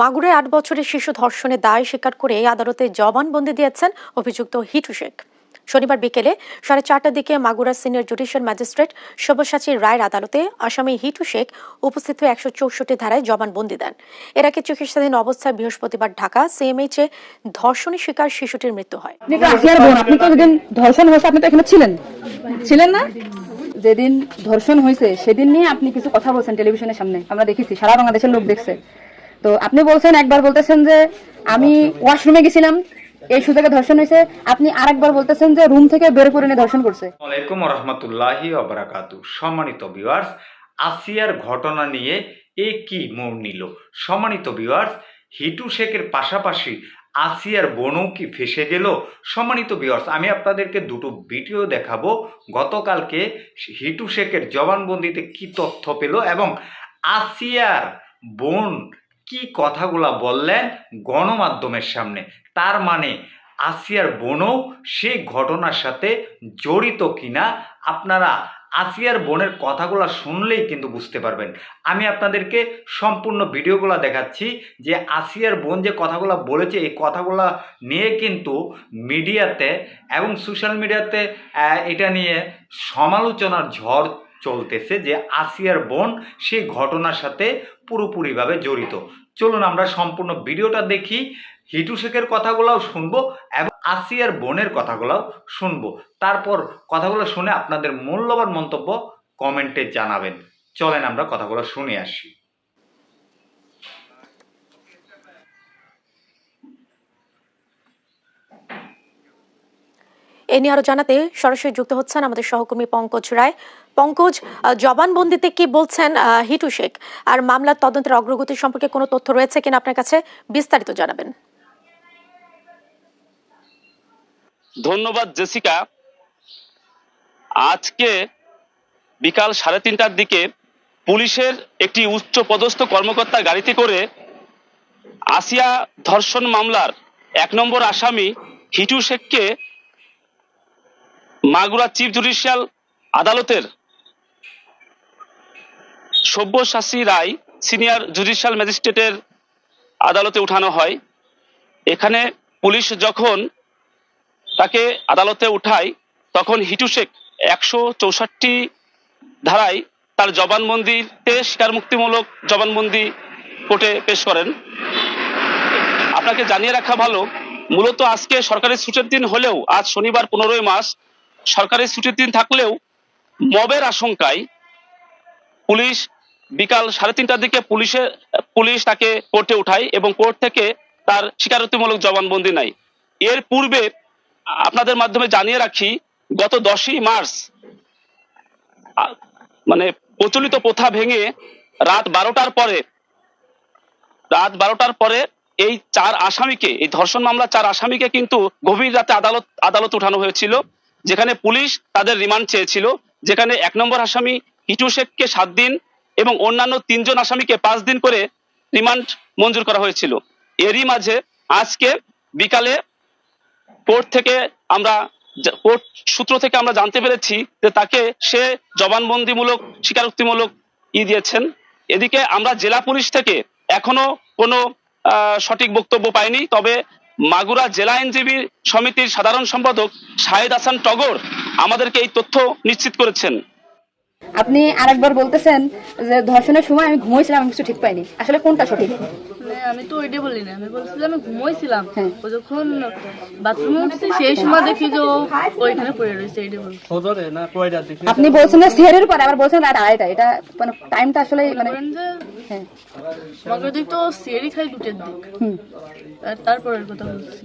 মাগুরায় আট বছরের শিশু ধর্ষণের দায় স্বীকার করে আদালতে জবানবন্দি দিয়েছেন অভিযুক্ত হিটু শেখ। শনিবার বিকেলে সাড়ে চারটার দিকে Magura senior judicial magistrate Sabyasachi রায়ের আদালতে আসামি হিটু শেখ উপস্থিত হয়ে একশো চৌষট্টি ধারায় জবানবন্দি দেন। এর আগে চিকিৎসাধীন অবস্থায় বৃহস্পতিবার ঢাকা সিএমএইচ এ ধর্ষণের শিকার শিশুটির মৃত্যু হয়। ধর্ষণ হয়েছে, আপনি তো এখানে ছিলেন। ছিলেন না? যেদিন ধর্ষণ হয়েছে, সেদিন নিয়ে আপনি কিছু কথা বলছেন টেলিভিশনের সামনে। আমরা দেখেছি, সারা বাংলাদেশের লোক দেখছে। তো আপনি বলছেন, একবার বলতেছেন যে আমি ওয়াশরুমে গেছিলাম, এই সুযোগে ধর্ষণ হয়েছে। আপনি আরেকবার বলতেছেন যে রুম থেকে বের করে নিয়ে ধর্ষণ করছে। আলাইকুম রহমতুল্লাহি সম্মানিত ভিউয়ার্স আসিয়ার ঘটনা নিয়ে এ কি মোড় নিল? সম্মানিত ভিউয়ার্স হিটু শেখের পাশাপাশি আসিয়ার বোনও কি ফেসে গেল? সম্মানিত ভিউয়ার্স আমি আপনাদেরকে দুটো ভিডিও দেখাবো। গতকালকে হিটু শেখের জবানবন্দিতে কি তথ্য পেল এবং আসিয়ার বোন কি কথাগুলা বললেন গণমাধ্যমের সামনে? তার মানে আসিয়ার বোনও সেই ঘটনার সাথে জড়িত কিনা আপনারা আসিয়ার বোনের কথাগুলো শুনলেই কিন্তু বুঝতে পারবেন। আমি আপনাদেরকে সম্পূর্ণ ভিডিওগুলো দেখাচ্ছি যে আসিয়ার বোন যে কথাগুলো বলেছে, এই কথাগুলো নিয়ে কিন্তু মিডিয়াতে এবং সোশ্যাল মিডিয়াতে এটা নিয়ে সমালোচনার ঝড় চলতেছে যে আসিয়ার বোন সেই ঘটনার সাথে পুরোপুরিভাবে জড়িত। চলুন আমরা সম্পূর্ণ ভিডিওটা দেখি, হিটু শেখের কথাগুলোও শুনব এবং আসিয়ার বোনের কথাগুলোও শুনব। তারপর কথাগুলো শুনে আপনাদের মূল্যবান মন্তব্য কমেন্টে জানাবেন। চলেন আমরা কথাগুলো শুনে আসি। এ নিয়ে আরও জানাতে সরাসরি যুক্ত হচ্ছেন আমাদের সহকর্মী পঙ্কজ রায়। পঙ্কজ জবানবন্দিতে কি বলছেন হিটু শেখ? আর মামলার তদন্তের অগ্রগতি সম্পর্কে কোনো তথ্য রয়েছে কিনা আপনার কাছে বিস্তারিত জানাবেন। ধন্যবাদ, জেসিকা। আজকে বিকাল সাড়ে তিনটার দিকে পুলিশের একটি উচ্চ পদস্থ কর্মকর্তা গাড়িতে করে আসিয়া ধর্ষণ মামলার এক নম্বর আসামি হিটু শেখকে মাগুরা চিফ জুডিশিয়াল আদালতের সব্যসাচী রায় সিনিয়র জুডিশিয়াল ম্যাজিস্ট্রেটের আদালতে উঠানো হয়। এখানে পুলিশ যখন তাকে আদালতে উঠায়, তখন হিটু শেখ একশো চৌষট্টি ধারায় তার জবানবন্দিতে স্বীকারমুক্তিমূলক জবানবন্দি কোর্টে পেশ করেন। আপনাকে জানিয়ে রাখা ভালো, মূলত আজকে সরকারি ছুটির দিন হলেও আজ শনিবার পনেরোই মাস সরকারি ছুটির দিন থাকলেও মবের আশঙ্কায় পুলিশ বিকাল সাড়ে তিনটার দিকে পুলিশে, পুলিশ তাকে কোর্টে উঠায় এবং কোর্ট থেকে তার স্বীকারোক্তিমূলক জবানবন্দি নেয়। এর পূর্বে আপনাদের মাধ্যমে জানিয়ে রাখি, গত দশই মার্চ মানে প্রচলিত প্রথা ভেঙে রাত বারোটার পরে, রাত বারোটার পরে এই চার আসামিকে, এই ধর্ষণ মামলা চার আসামিকে কিন্তু গভীর রাতে আদালত আদালত উঠানো হয়েছিল। যেখানে পুলিশ তাদের রিমান্ড চেয়েছিল, যেখানে এক নম্বর আসামি হিটু শেখকে সাত দিন এবং অন্যান্য তিনজন আসামিকে পাঁচ দিন করে রিমান্ড মঞ্জুর করা হয়েছিল। এরই মাঝে আজকে বিকালে কোর্ট থেকে আমরা কোর্ট সূত্র থেকে আমরা জানতে পেরেছি যে তাকে সে জবানবন্দিমূলক, স্বীকারোক্তিমূলক ই দিয়েছেন। এদিকে আমরা জেলা পুলিশ থেকে এখনও কোনো সঠিক বক্তব্য পাইনি, তবে মাগুরা জেলা আইনজীবী সমিতির সাধারণ সম্পাদক শাহেদ হাসান টগর আমাদেরকে এই তথ্য নিশ্চিত করেছেন। আপনি আরেকবার বলতেছেন যে ধর্ষণের সময় আমি ঘুমাইছিলাম আমি কিছু ঠিক পাইনি। আসলে কোনটা সঠিক? মানে আমি তো ওইটাই বলি না আমি বলছি যে আমি ঘুমোইছিলাম। হ্যাঁ। ও যখন বাথরুমে উঠছি সেই সময় দেখি যে ওইখানে পড়ে রয়েছে এইটাই বলছি। না আপনি বলছেন যে সেহের পরে আবার বলছেন রাত আড়াইটা এটা মানে টাইমটা আসলে মানে হ্যাঁ। মগর দিক তো সিয়ারি খাই দুটের দিক। হুম। আর তারপরের কথা বলছি।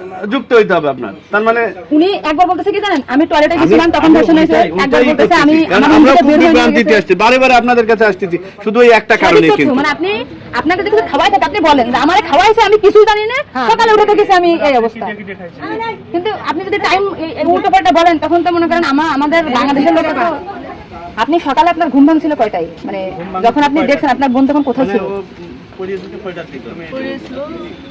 যুক্ত হইতে হবে আপনার। তার মানে উনি একবার বলতেছে কি জানেন? আমি টয়লেটে গেছিলাম তখন ধর্ষণ হয়েছে একবার বলতেছে আমি আমার আমরা রুম থেকে খুব বের হয়ে বিভ্রান্তিতে গেছে। আসছি বারে বারে আপনাদের কাছে আসতেছি। শুধু ওই একটা সঠিক কারণে কিন্তু। মানে আপনি আপনাকে দেখে খাওয়াই থাকে আপনি বলেন যে আমারে খাওয়াইছে আমি কিছুই জানি না। সকালে উঠে দেখেছি আমি এই অবস্থা। কিন্তু আপনি যদি টাইম উল্টো পাল্টা বলেন তখন তো মনে করেন আমার আমাদের বাংলাদেশের লোক আপনি সকালে আপনার ঘুম ভাঙছিল কয়টায়? মানে যখন আপনি দেখছেন আপনার বোন তখন কোথায় ছিল? পড়েছিল এ,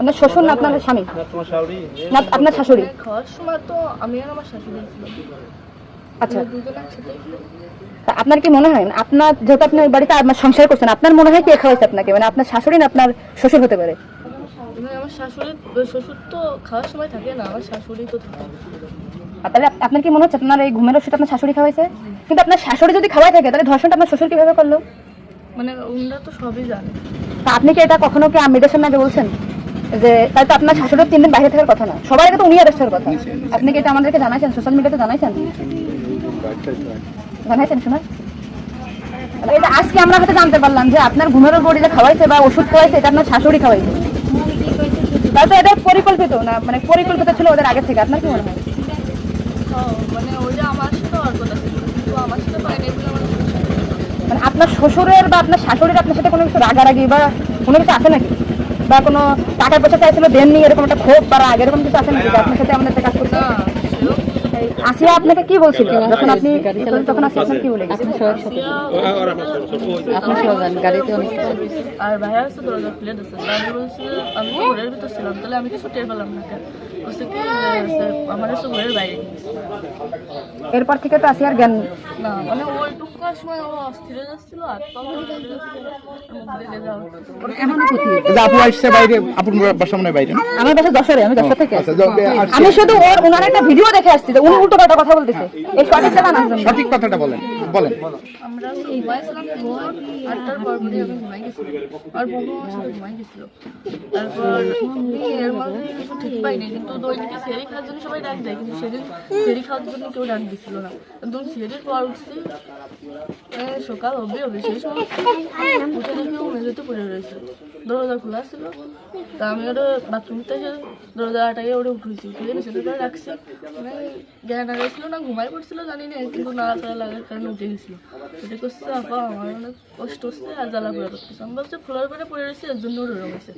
আপনার শ্বশুর না আপনার স্বামী? না আপনার শাশুড়ি? খাওয়ার সময় তো আমি আর আমার শাশুড়ি আচ্ছা। তা আপনার কি মনে হয় আপনার যেহেতু আপনার বাড়িতে আপনার সংসার করছেন আপনার মনে হয় কে খাওয়াইছে আপনাকে? মানে আপনার শাশুড়ি না আপনার শ্বশুর হতে পারে? মানে আমার শাশুড়ি শ্বশুর তো খাওয়ার সময় থাকে না আমার শাশুড়ি তো তাহলে আপনার কি মনে হচ্ছে আপনার এই ঘুমের ওষুধ আপনার শাশুড়ি খাওয়াইছে? কিন্তু আপনার শাশুড়ি যদি খাওয়াই থাকে তাহলে ধর্ষণটা আপনার শ্বশুর কীভাবে করল? মানে ওনারা তো সবই জানে। তা আপনি কি এটা কখনো কি আমিদের সামনে আগে বলছেন? যে তাই তো আপনার শাশুড়ির তিন দিন বাইরে থাকার কথা না। সবার আগে তো উনি অ্যারেস্ট হওয়ার কথা। আপনি কি এটা আমাদেরকে জানাইছেন? সোশ্যাল মিডিয়াতে জানাইছেন? জানাইছেন শোনা এটা আজকে আমরা হয়তো জানতে পারলাম যে আপনার ঘুমের বড়ি যে খাওয়াইছে বা ওষুধ খাওয়াইছে, এটা আপনার শাশুড়ি খাওয়াইছে। তাই তো এটা পরিকল্পিত না মানে পরিকল্পিত ছিল ওদের আগে থেকে? আপনার কি মনে হয়? মানে আর মানে আপনার শ্বশুরের বা আপনার শাশুড়ির আপনার সাথে কোনো কিছু রাগারাগি বা কোনো কিছু আছে নাকি? বা কোনো টাকা পয়সা চাইছিল দেন নিয়ে এরকম একটা ক্ষোভ বা রাগ এরকম কিছু আছে নাকি আপনার সাথে আমাদের কাজ করতে আসিয়া আপনাকে কি বলছিল? যখন আপনি তখন আসিয়া কি বলে অনেক আর ভাইয়া আছে। দরজা খুলে দিচ্ছে আমি ঘরের ভিতর ছিলাম তাহলে আমি কিছু টের পেলাম না কি আমার হচ্ছে বাইরে এরপর থেকে তো আসি জ্ঞান না মানে ওইটুকু সময় ও অস্থির যাচ্ছিল আর আপু আসছে বাইরে আপুর বাসা বাইরে আমার বাসা আমি যশোর থেকে। আচ্ছা। আমি শুধু ওর ওনার একটা ভিডিও দেখে আসছি যে উনি উল্টো পাল্টা কথা বলতেছে। এই সঠিক কথাটা বলেন। বলেন। সবাই দেয়, কিন্তু খাওয়ার জন্য কেউ না। সকাল হবে হবে সেই সময় উঠে দেখি ও মেঝেতে পড়ে রয়েছে। দরজা খোলা ছিল, তা আমি ওটা বাথরুম থেকে দরজা আটাকে ওটা উঠেছি উঠে করে রাখছি। মানে জ্ঞান না, ঘুমাই পড়ছিল জানি না, কিন্তু নাড়াচাড়া লাগার কারণে উঠে গেছিল এটা করছে আপা কষ্ট হচ্ছে আর জ্বালা পোড়া করতেছে আমি বলছি ফ্লোর পেটে পড়ে রয়েছে এর জন্য ওরকম হয়েছে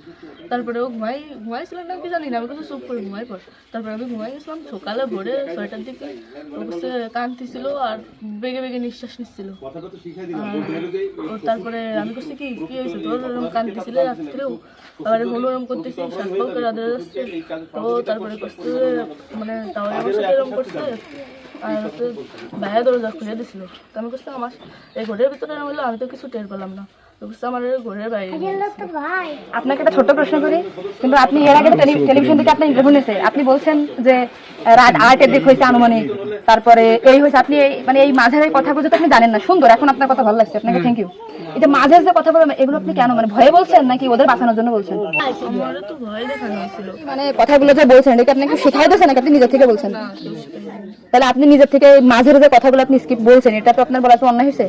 তারপরে ও ঘুমাই ঘুমাইছিল না কি জানি না আমি কিছু, চুপ করে ঘুমাই পড় তারপরে আমি ঘুমাই গেছিলাম সকালে ভোরে ছয়টার দিকে ও হচ্ছে কাঁদতেছিল আর বেগে বেগে নিঃশ্বাস নিচ্ছিল। তারপরে আমি করছি কি কি হয়েছে তোর এরকম কাঁদতেছিল রাত্রেও আবার হলো এরকম করতেছি পাও রাধে যাচ্ছে তো তারপরে করছে মানে তাও আমার সাথে এরকম করছে আর ভাইয়া দরজা খুলে দিছিল। তো আমি করছি আমার এই ঘরের ভিতরে হইল আমি তো কিছু টের পেলাম না। আপনাকে একটা ছোট্ট প্রশ্ন করি কিন্তু আপনি এর আগে টেলিভিশন থেকে আপনি ইন্টারভিউ নিয়েছে আপনি বলছেন যে রাত আটের দিক হয়েছে আনুমানিক তারপরে এই হয়েছে আপনি এই মানে এই মাঝের এই কথাগুলো তো আপনি জানেন না। সুন্দর এখন আপনার কথা ভালো লাগছে আপনাকে থ্যাংক ইউ যে মাঝের যে কথা বলেন এগুলো আপনি কেন মানে ভয়ে বলছেন নাকি ওদের বাঁচানোর জন্য বলছেন? মানে কথাগুলো যে বলছেন এটা আপনাকে শেখাই দিয়েছেন নাকি আপনি নিজের থেকে বলছেন? তাহলে আপনি নিজের থেকে মাঝের যে কথাগুলো আপনি স্কিপ বলছেন এটা তো আপনার বলা তো অন্যায় হয়েছে।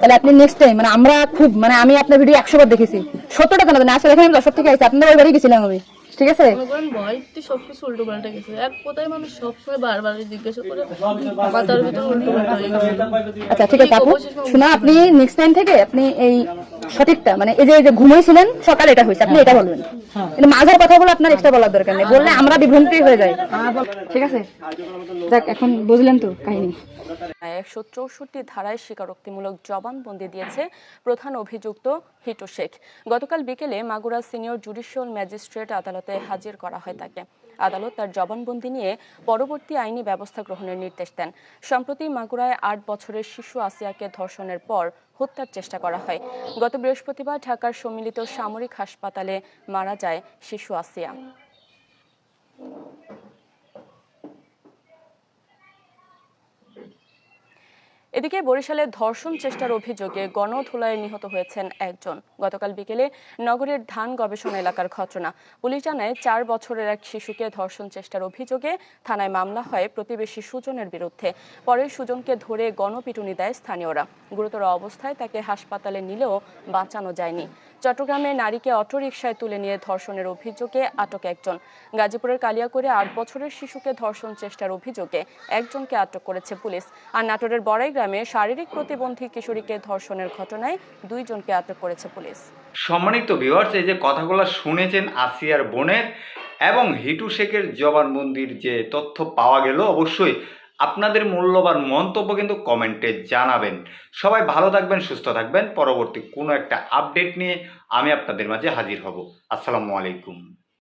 তাহলে আপনি নেক্সট টাইম মানে আমরা খুব মানে আমি আপনার ভিডিও একশো বার দেখেছি। সত্তরটা কেন? না আসলে এখানে আমি দর্শক থেকে আইছি আপনার ওই বাড়ি গেছিলাম আমি। ঠিক আছে? মনে সবকিছু উল্টো পাল্টে গেছে। এক কথায় মানুষ সবসময় বারবার জিজ্ঞাসা করে মাথার ভিতর উল্টো পাল্টা হয়ে গেছে? আচ্ছা ঠিক আছে আপু। শোনা আপনি নেক্সট টাইম থেকে আপনি এই সঠিকটা মানে এই যে এই যে ঘুমাইছিলেন সকালে এটা হয়েছে। আপনি এটা বলবেন। কিন্তু মাঝের কথাগুলো আপনার এক্সট্রা বলার দরকার নেই। বললে আমরা বিভ্রান্তি হয়ে যাই। ঠিক আছে? যাক এখন বুঝলেন তো কাহিনী। একশো চৌষট্টি ধারায় স্বীকারোক্তিমূলক জবানবন্দি দিয়েছে প্রধান অভিযুক্ত হিটু শেখ গতকাল বিকেলে মাগুরা সিনিয়র জুডিশিয়াল ম্যাজিস্ট্রেট আদালতে হাজির করা হয় তাকে। আদালত তার জবানবন্দি নিয়ে পরবর্তী আইনি ব্যবস্থা গ্রহণের নির্দেশ দেন। সম্প্রতি মাগুরায় আট বছরের শিশু আসিয়াকে ধর্ষণের পর হত্যার চেষ্টা করা হয়। গত বৃহস্পতিবার ঢাকার সম্মিলিত সামরিক হাসপাতালে মারা যায় শিশু আসিয়া। এদিকে বরিশালে ধর্ষণ চেষ্টার অভিযোগে গণধুলায় নিহত হয়েছেন একজন। গতকাল বিকেলে নগরের ধান গবেষণা এলাকার ঘটনা। পুলিশ জানায়, চার বছরের এক শিশুকে ধর্ষণ চেষ্টার অভিযোগে থানায় মামলা হয় প্রতিবেশী সুজনের বিরুদ্ধে। পরে সুজনকে ধরে গণপিটুনি দেয় স্থানীয়রা। গুরুতর অবস্থায় তাকে হাসপাতালে নিলেও বাঁচানো যায়নি। চট্টগ্রামে নারীকে অটোরিকশায় তুলে নিয়ে ধর্ষণের অভিযোগে আটক একজন। গাজীপুরের কালিয়াকৈরে আট বছরের শিশুকে ধর্ষণ চেষ্টার অভিযোগে একজনকে আটক করেছে পুলিশ। আর নাটোরের বড়াই গ্রামে শারীরিক প্রতিবন্ধী কিশোরীকে ধর্ষণের ঘটনায় দুইজনকে আটক করেছে পুলিশ। সম্মানিত ভিউয়ার্স এই যে কথাগুলো শুনেছেন আসিয়ার বোনের এবং হিটু শেখের জবানবন্দির যে তথ্য পাওয়া গেল, অবশ্যই আপনাদের মূল্যবান মন্তব্য কিন্তু কমেন্টে জানাবেন। সবাই ভালো থাকবেন, সুস্থ থাকবেন। পরবর্তী কোনো একটা আপডেট নিয়ে আমি আপনাদের মাঝে হাজির হব। আসসালামু আলাইকুম।